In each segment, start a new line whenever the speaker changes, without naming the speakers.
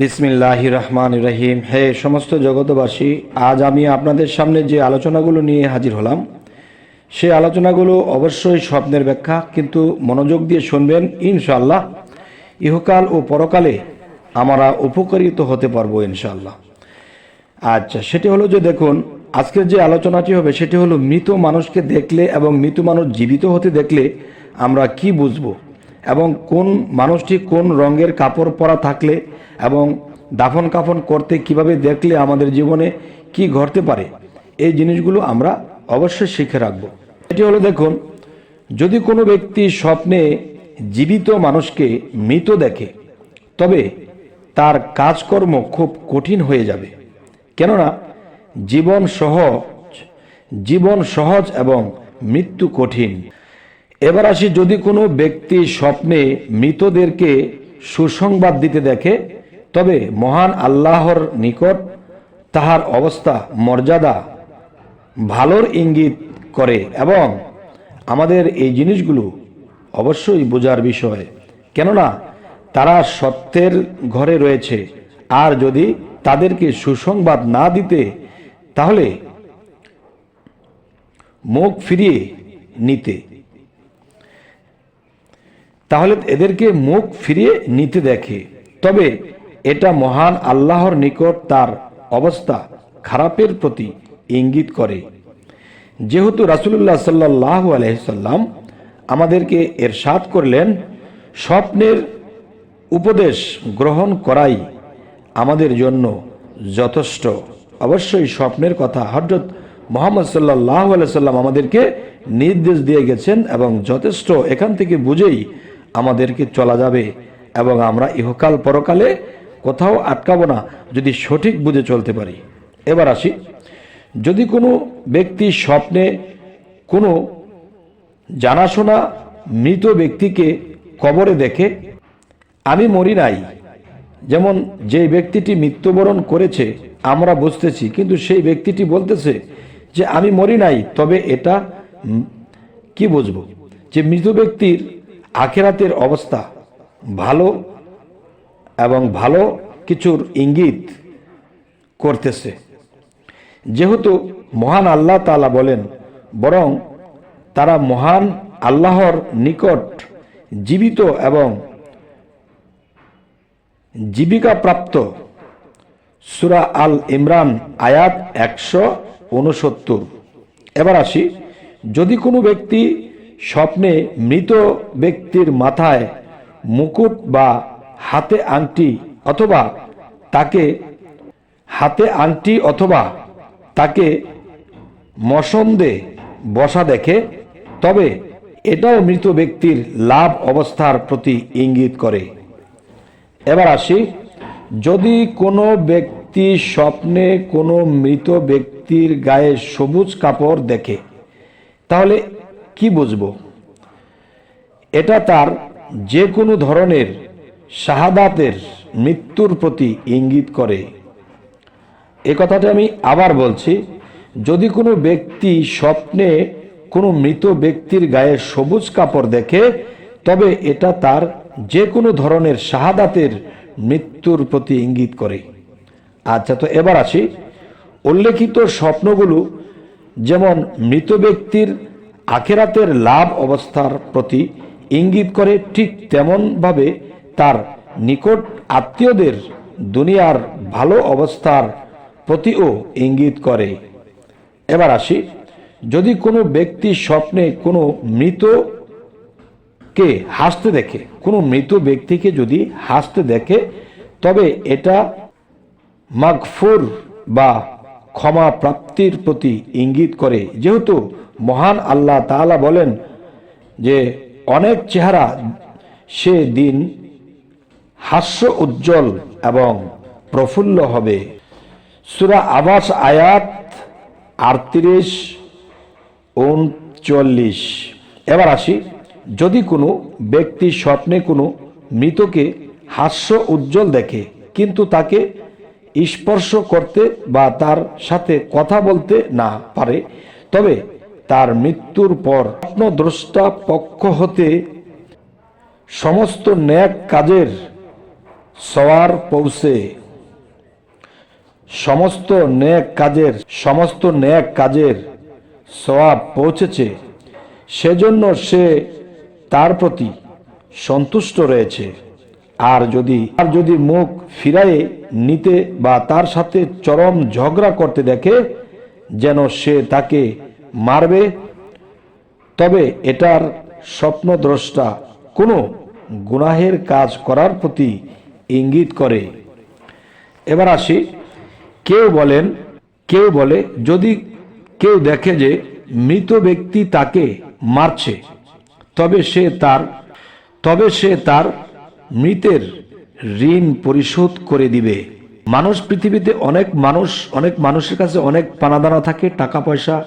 বিসমিল্লাহ রহমান রহিম হে সমস্ত জগতবাসী আজ আমি আপনাদের সামনে যে আলোচনাগুলো নিয়ে হাজির হলাম, সে আলোচনাগুলো অবশ্যই স্বপ্নের ব্যাখ্যা, কিন্তু মনোযোগ দিয়ে শুনবেন ইনশাল্লাহ ইহকাল ও পরকালে আমরা উপকারিত হতে পারব ইনশাল্লাহ আচ্ছা সেটি হলো যে দেখুন, আজকের যে আলোচনাটি হবে সেটি হলো মৃত মানুষকে দেখলে এবং মৃত মানুষ জীবিত হতে দেখলে আমরা কি বুঝব? এবং কোন মানুষটি কোন রঙের কাপড় পরা থাকলে এবং দাফন কাফন করতে কীভাবে দেখলে আমাদের জীবনে কি ঘটতে পারে, এই জিনিসগুলো আমরা অবশ্যই শিখে রাখব। এটি হলো দেখুন, যদি কোনো ব্যক্তি স্বপ্নে জীবিত মানুষকে মৃত দেখে, তবে তার কাজকর্ম খুব কঠিন হয়ে যাবে। কেননা জীবন সহজ জীবন সহজ এবং মৃত্যু কঠিন। এবার আসি যদি কোনো ব্যক্তি স্বপ্নে মৃতদেরকে সুসংবাদ দিতে দেখে, তবে মহান আল্লাহর নিকট তাহার অবস্থা, মর্যাদা ভালোর ইঙ্গিত করে এবং আমাদের এই জিনিসগুলো অবশ্যই বোঝার বিষয়। কেননা তারা সত্যের ঘরে রয়েছে। আর যদি তাদেরকে সুসংবাদ না দিতে, তাহলে মুখ ফিরিয়ে নিতে। তাহলে এদেরকে মুখ ফিরিয়ে নিতে দেখে। তবে এটা মহান আল্লাহর নিকট তার অবস্থা খারাপের প্রতি ইঙ্গিত করে। যেহেতু রাসুলুল্লাহ সাল্লাহ আলহিসাল্লাম আমাদেরকে এরশাদ করলেন, স্বপ্নের উপদেশ গ্রহণ করাই আমাদের জন্য যথেষ্ট। অবশ্যই স্বপ্নের কথা হজরত মোহাম্মদ সাল্লাহ সাল্লাম আমাদেরকে নির্দেশ দিয়ে গেছেন এবং যথেষ্ট এখান থেকে বুঝেই আমাদেরকে চলা যাবে এবং আমরা ইহকাল পরকালে কোথাও আটকাবো না, যদি সঠিক বুঝে চলতে পারি। এবার আসি, যদি কোনো ব্যক্তি স্বপ্নে কোনো জানাশোনা মৃত ব্যক্তিকে কবরে দেখে, আমি মরি নাই। যেমন যে ব্যক্তিটি মৃত্যুবরণ করেছে, আমরা বুঝতেছি, কিন্তু সেই ব্যক্তিটি বলতেছে যে, আমি মরি নাই। তবে এটা কি বুঝব? যে মৃত ব্যক্তির আখেরাতের অবস্থা ভালো এবং ভালো কিছুর ইঙ্গিত করতেছে। যেহেতু মহান আল্লাহ তালা বলেন, বরং তারা মহান আল্লাহর নিকট জীবিত এবং জীবিকা প্রাপ্ত সুরা আল ইমরান আয়াত একশো উনসত্তর। এবার আসি, যদি কোনো ব্যক্তি স্বপ্নে মৃত ব্যক্তির মাথায় মুকুট বা হাতে আংটি অথবা তাকে হাতে আংটি অথবা তাকে মসন্দে বসা দেখে, তবে এটাও মৃত ব্যক্তির লাভ অবস্থার প্রতি ইঙ্গিত করে। এবার আসি, যদি কোনো ব্যক্তি স্বপ্নে কোনো মৃত ব্যক্তির গায়ে সবুজ কাপড় দেখে, তাহলে কি বুঝব? এটা তার যে কোনো ধরনের শাহাদাতের মৃত্যুর প্রতি ইঙ্গিত করে। এ কথাটা আমি আবার বলছি, যদি কোনো ব্যক্তি স্বপ্নে কোনো মৃত ব্যক্তির গায়ে সবুজ কাপড় দেখে, তবে এটা তার যে কোনো ধরনের শাহাদাতের মৃত্যুর প্রতি ইঙ্গিত করে। আচ্ছা তো এবার আসি। উল্লেখিত স্বপ্নগুলো যেমন মৃত ব্যক্তির আখেরাতের লাভ অবস্থার প্রতি ইঙ্গিত করে ঠিক তেমনভাবে তার নিকট আত্মীয়দের দুনিয়ার ভালো অবস্থার প্রতিও ইঙ্গিত করে। এবার আসি, যদি কোনো ব্যক্তি স্বপ্নে কোনো মৃত কে হাসতে দেখে, কোনো মৃত ব্যক্তিকে যদি হাসতে দেখে, তবে এটা মাগফুর বা ক্ষমা প্রাপ্তির প্রতি ইঙ্গিত করে। যেহেতু মহান আল্লাহ তাআলা বলেন যে, অনেক চেহারা সে দিন হাস্য উজ্জ্বল এবং প্রফুল্ল হবে। সুরা আবাস আয়াত আটত্রিশ, উনচল্লিশ। এবার আসি, যদি কোনো ব্যক্তি স্বপ্নে কোনো মৃতকে হাস্য উজ্জ্বল দেখে, কিন্তু তাকে স্পর্শ করতে বা তার সাথে কথা বলতে না পারে, তবে তার মৃত্যুর পর স্বপ্নদ্রষ্টা পক্ষ হতে সমস্ত ন্যাক কাজের সওয়ার পৌঁছে। সমস্ত ন্যাক কাজের, সমস্ত ন্যাক কাজের সওয়াব পৌঁছেছে। সেজন্য সে তার প্রতি সন্তুষ্ট রয়েছে। আর যদি আর যদি মুখ ফিরায়ে নিতে বা তার সাথে চরম ঝগড়া করতে দেখে, যেন সে তাকে মারবে, তবে এটার স্বপ্নদ্রষ্টা কোনো গুনাহের কাজ করার প্রতি ইঙ্গিত করে। এবার আসি, কেউ বলেন, কেউ বলে, যদি কেউ দেখে যে মৃত ব্যক্তি তাকে মারছে, তবে সে তার, তবে সে তার মৃতের ঋণ পরিশোধ করে দিবে। মানুষ, পৃথিবীতে অনেক মানুষ, অনেক মানুষের কাছে অনেক পানাদানা থাকে, টাকা পয়সা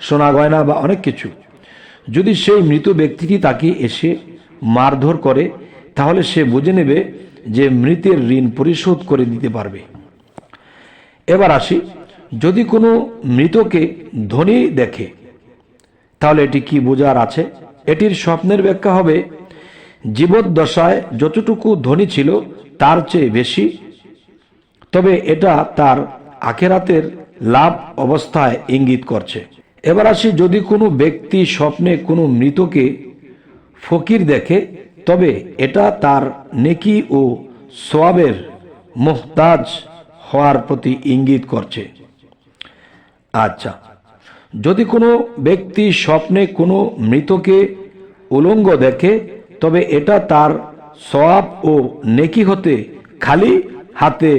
সোনা গয়না বা অনেক কিছু। যদি সেই মৃত ব্যক্তিটি তাকে এসে মারধর করে, তাহলে সে বুঝে নেবে যে মৃতের ঋণ পরিশোধ করে দিতে পারবে। এবার আসি, যদি কোনো মৃতকে ধনী দেখে, তাহলে এটি কি বোঝার আছে? এটির স্বপ্নের ব্যাখ্যা হবে, জীবদ্দশায় যতটুকু ধনী ছিল, তার চেয়ে বেশি। তবে এটা তার আখেরাতের লাভ অবস্থায় ইঙ্গিত করছে। এবার আসি, যদি কোনো ব্যক্তি স্বপ্নে কোনো মৃতকে ফকির দেখে, তবে এটা তার নেকি ও সোয়াবের মোহতাজ হওয়ার প্রতি ইঙ্গিত করছে। আচ্ছা যদি কোনো ব্যক্তি স্বপ্নে কোনো মৃতকে উলঙ্গ দেখে, তবে এটা তার সওয়াব ও নেকি হতে খালি হাতে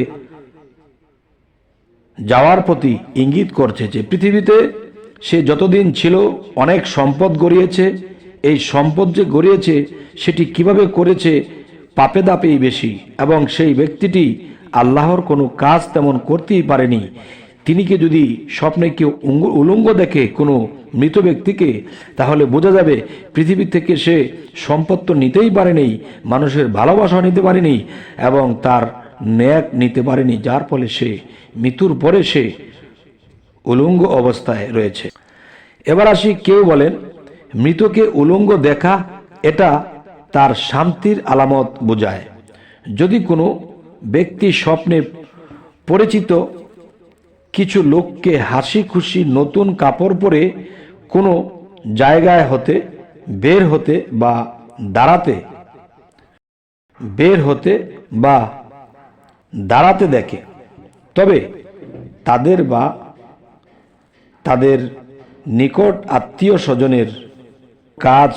যাওয়ার প্রতি ইঙ্গিত করছে যে পৃথিবীতে সে যতদিন ছিল অনেক সম্পদ গড়িয়েছে। এই সম্পদ যে গড়িয়েছে, সেটি কীভাবে করেছে, পাপে দাপেই বেশি। এবং সেই ব্যক্তিটি আল্লাহর কোনো কাজ তেমন করতেই পারেনি। তিনি কি যদি স্বপ্নে কেউ উলঙ্গ দেখে কোনো মৃত ব্যক্তিকে, তাহলে বোঝা যাবে পৃথিবী থেকে সে সম্পদ তো নিতেই পারেনি, মানুষের ভালোবাসা নিতে পারেনি, এবং তার ন্যাক নিতে পারেনি, যার ফলে সে মৃত্যুর পরে সে উলঙ্গ অবস্থায় রয়েছে। এবার আসি কেউ বলেন, মৃতকে উলঙ্গ দেখা, এটা তার শান্তির আলামত বোঝায়। যদি কোনো ব্যক্তি স্বপ্নে পরিচিত কিছু লোককে হাসি খুশি নতুন কাপড় পরে কোনো জায়গায় হতে, বের হতে বা দাঁড়াতে, বের হতে বা দাঁড়াতে দেখে, তবে তাদের বা তাদের নিকট আত্মীয় স্বজনের কাজ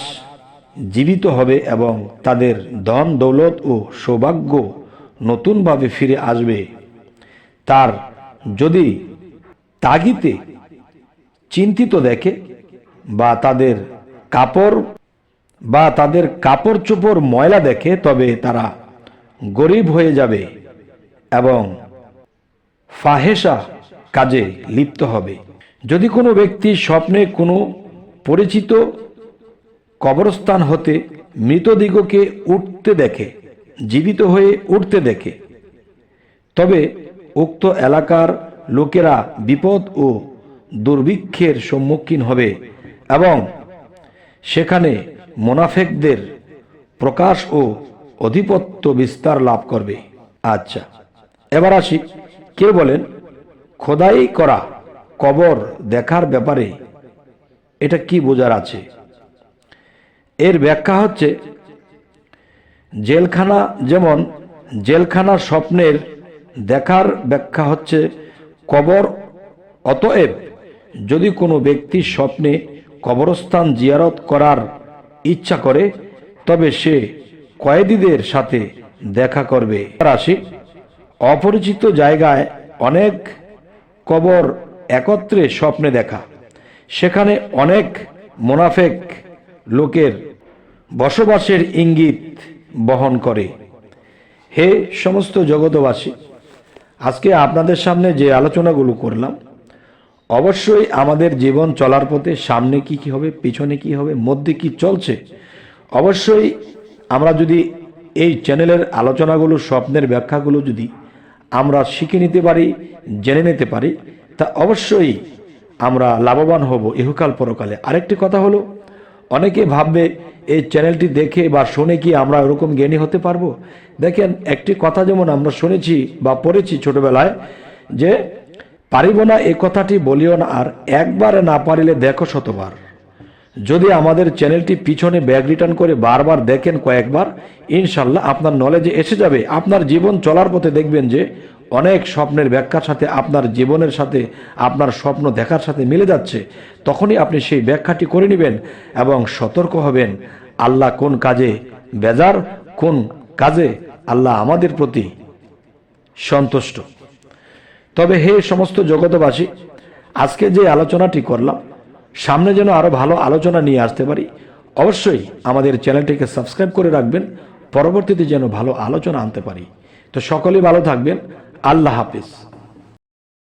জীবিত হবে এবং তাদের ধন, দৌলত ও সৌভাগ্য নতুনভাবে ফিরে আসবে। তার যদি তাগিতে চিন্তিত দেখে বা তাদের কাপড় বা তাদের কাপড় চোপড় ময়লা দেখে, তবে তারা গরিব হয়ে যাবে এবং ফাহেসা কাজে লিপ্ত হবে। যদি কোনো ব্যক্তি স্বপ্নে কোনো পরিচিত কবরস্থান হতে মৃতদিগকে উঠতে দেখে, জীবিত হয়ে উঠতে দেখে, তবে উক্ত এলাকার লোকেরা বিপদ ও দুর্ভিক্ষের সম্মুখীন হবে এবং সেখানে মোনাফেকদের প্রকাশ ও অধিপত্য বিস্তার লাভ করবে। আচ্ছা এবার আসি, কে বলেন? খোদাই করা কবর দেখার ব্যাপারে এটা কি বোঝার আছে? এর ব্যাখ্যা হচ্ছে, জেলখানা যেমন জেলখানা স্বপ্নের দেখার ব্যাখ্যা হচ্ছে কবর, অতএব যদি কোনো ব্যক্তি স্বপ্নে কবরস্থান জিয়ারত করার ইচ্ছা করে, তবে সে কয়েদিদের সাথে দেখা করবে। আসি অপরিচিত জায়গায় অনেক কবর একত্রে স্বপ্নে দেখা। সেখানে অনেক মোনাফেক লোকের বসবাসের ইঙ্গিত বহন করে। হে সমস্ত জগতবাসী আজকে আপনাদের সামনে যে আলোচনাগুলো করলাম, অবশ্যই আমাদের জীবন চলার পথে সামনে কি কি হবে, পিছনে কি হবে, মধ্যে কি চলছে, অবশ্যই আমরা যদি এই চ্যানেলের আলোচনাগুলো, স্বপ্নের ব্যাখ্যাগুলো যদি আমরা শিখে নিতে পারি, জেনে নিতে পারি তা অবশ্যই আমরা লাভবান হব ইহকাল পরকালে। আরেকটি কথা হলো, অনেকে ভাববে, এই চ্যানেলটি দেখে বা শুনে কি আমরা ওরকম জ্ঞানী হতে পারব? দেখেন, একটি কথা যেমন আমরা শুনেছি বা পড়েছি ছোটবেলায়, যে পারিব না এ কথাটি বলিও না, আর একবারে না পারিলে দেখো শতবার। যদি আমাদের চ্যানেলটি পিছনে ব্যাগ রিটার্ন করে বারবার দেখেন কয়েকবার, ইনশাল্লাহ আপনার নলেজে এসে যাবে। আপনার জীবন চলার পথে দেখবেন যে অনেক স্বপ্নের ব্যাখ্যার সাথে আপনার জীবনের সাথে, আপনার স্বপ্ন দেখার সাথে মিলে যাচ্ছে, তখনই আপনি সেই ব্যাখ্যাটি করে নেবেন এবং সতর্ক হবেন। আল্লাহ কোন কাজে বেজার, কোন কাজে আল্লাহ আমাদের প্রতি সন্তুষ্ট। তবে হে সমস্ত জগতবাসী আজকে যে আলোচনাটি করলাম, সামনে যেন আরও ভালো আলোচনা নিয়ে আসতে পারি, অবশ্যই আমাদের চ্যানেলটিকে সাবস্ক্রাইব করে রাখবেন, পরবর্তীতে যেন ভালো আলোচনা আনতে পারি। তো সকলেই ভালো থাকবেন আল্লাহ হাফিজ।